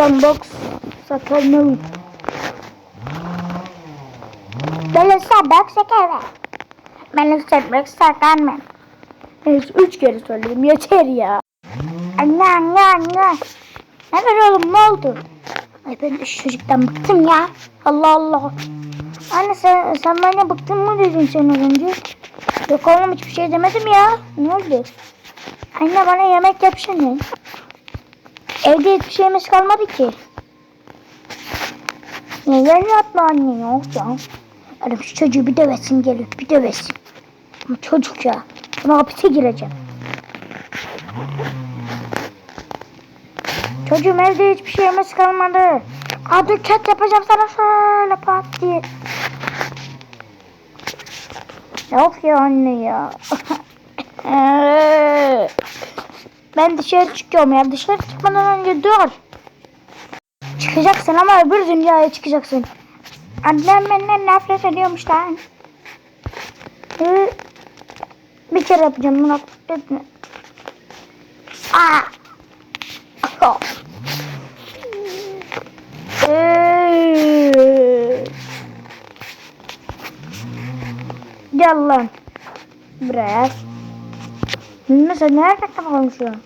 Sandbox satalım. Böyle Sandbox satalım. Ben Sandbox satamam. Evet, üç kere söyledim yeter ya. Anne anne anne. Ne var oğlum ne oldu? Ay ben de şu çocuktan bıktım ya. Allah Allah. Anne sen, sen bana bıktın mı dedin sen az önce? Yok oğlum hiçbir şey demedim ya. Ne oldu? Anne bana yemek yapsana. Evde hiçbir şeyimiz kalmadı ki. Neler yapma anne yok ya. Adam şu çocuğu bir dövesin gelir bir dövesin. Ama çocuk ya. Buna hapise gireceğim. Çocuğum evde hiçbir şeyimiz kalmadı. Dur chat yapacağım sana şöyle pat diye. Yok ya anne ya. Ben dışarı çıkıyorum ya. Dışarı çıkmadan önce dur. Çıkacaksın ama öbür dünyaya çıkacaksın. Annem benden nefret ediyormuş lan. Bir kere yapacağım bunu. Aa. Oh. Gel lan. Buraya. Ne sen nerede konuşuyorsun?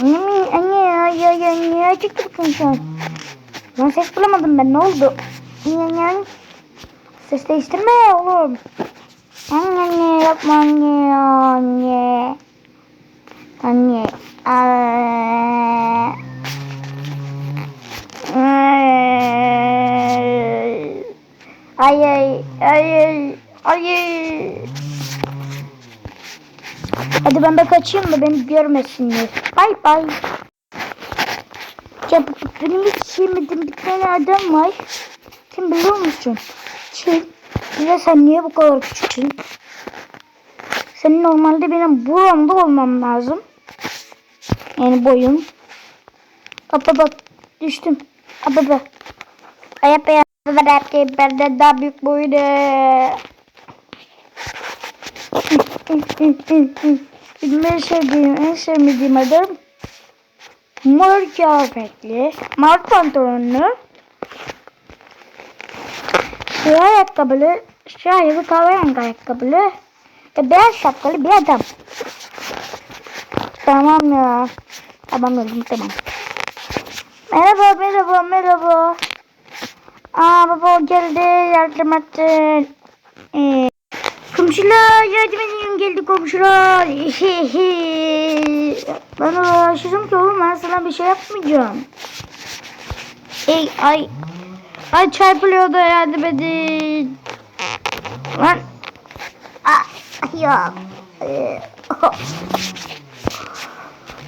Anne mi? Anne ya ya ya niye çıktı konuşuyorsun? Lan ses bulamadım ben ne oldu? Anne anne. Ses değiştirme oğlum. Anne anne yapma anne ya anne. Anne. Ay ay ay ay ay. Hadi ben de kaçayım da beni görmesinler. Bay bay. Ya benim hiç sevmediğim bir tane adam var. Kim biliyor musun? Kim? Ya sen niye bu kadar küçüksün? Senin normalde benim buramda olmam lazım. Yani boyum. Bak bak düştüm. Bak bak. Ayak bıraktı benden daha büyük boyunu. Benim en sevdiğim, en sevmediğim adam mor kıyafetli, mor pantolonlu, siyah ayakkabılı, siyah ya da kahverengi ayakkabılı ve beyaz şapkalı bir adam. Tamam ya. Tamam dedim tamam. Merhaba merhaba merhaba. Aa baba geldi yardım ettin. Ee, komşular yardım edin geldi komşular. ben uğraşırım ki oğlum ben sana bir şey yapmayacağım. Ey ay. Ay çarpılıyor da yardım edin. Lan. Ah. Ee,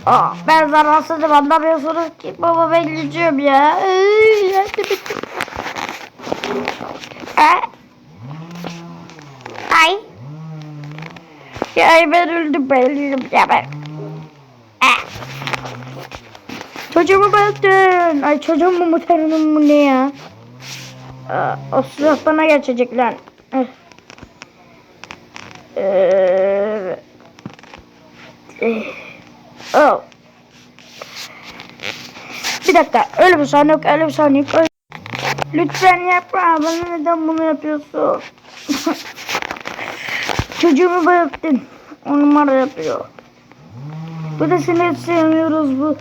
Aa, ben zararsızım anlamıyorsunuz ki baba ben yüzüyorum ya. Yardım edin. Ay. Ya öldüm ben öldüm ya ben. Aa. Çocuğumu bıraktın. Ay çocuğum mu torunum mu ne ya? Aa, o silah bana geçecek lan. Ee. Oh. Bir dakika. Öyle bir saniye yok. Öyle bir saniye yok. Lütfen yapma. Bana neden bunu yapıyorsun? Çocuğumu bıraktın. O numara yapıyor. Bu da seni hiç sevmiyoruz bu.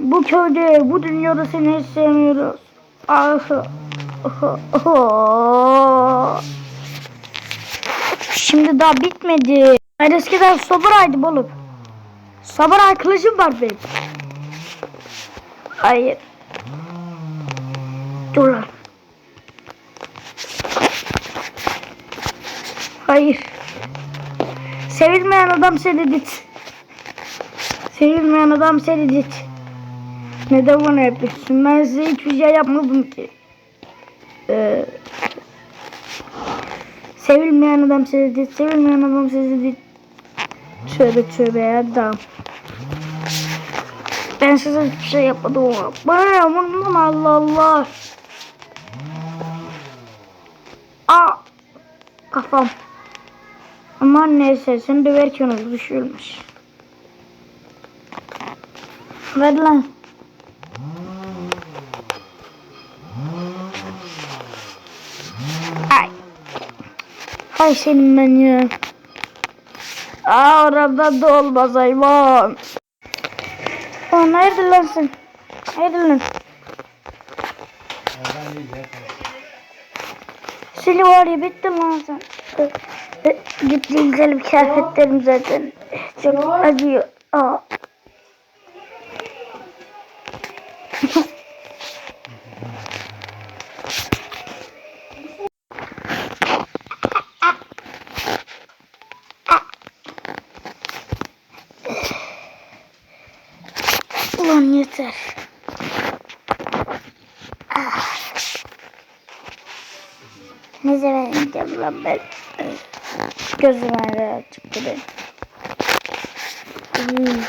Bu köyde, bu dünyada seni hiç sevmiyoruz. Ah. ah, ah. Şimdi daha bitmedi. Ben eskiden sobaraydım oğlum. Samuray kılıcım var benim. Hayır. Dur lan. Hayır. Sevilmeyen adam Sedidit. Sevilmeyen adam Sedidit. Neden bana yapıyorsun? Ben size hiçbir şey yapmadım ki. Ee, sevilmeyen adam Sedidit. Sevilmeyen adam Sedidit. Tövbe tövbe ya tamam. Ben size hiçbir şey yapmadım. Bana bundan Allah Allah. Aa. Kafam. Ama neyse sen döverken oldu bir şey. Ver lan. Ay. Ay senin ben ya. Aa orada da olmaz hayvan. Aa nerede lan sen? Nerede lan? Seni var ya bittim lan sen. E, Gitti güzelim kıyafetlerim zaten. Çok acıyor. Aa. Ulan yeter. Ah. Ne zaman yiyeceğim lan ben? Gözüm ağrıyor çıktı benim. Hmm.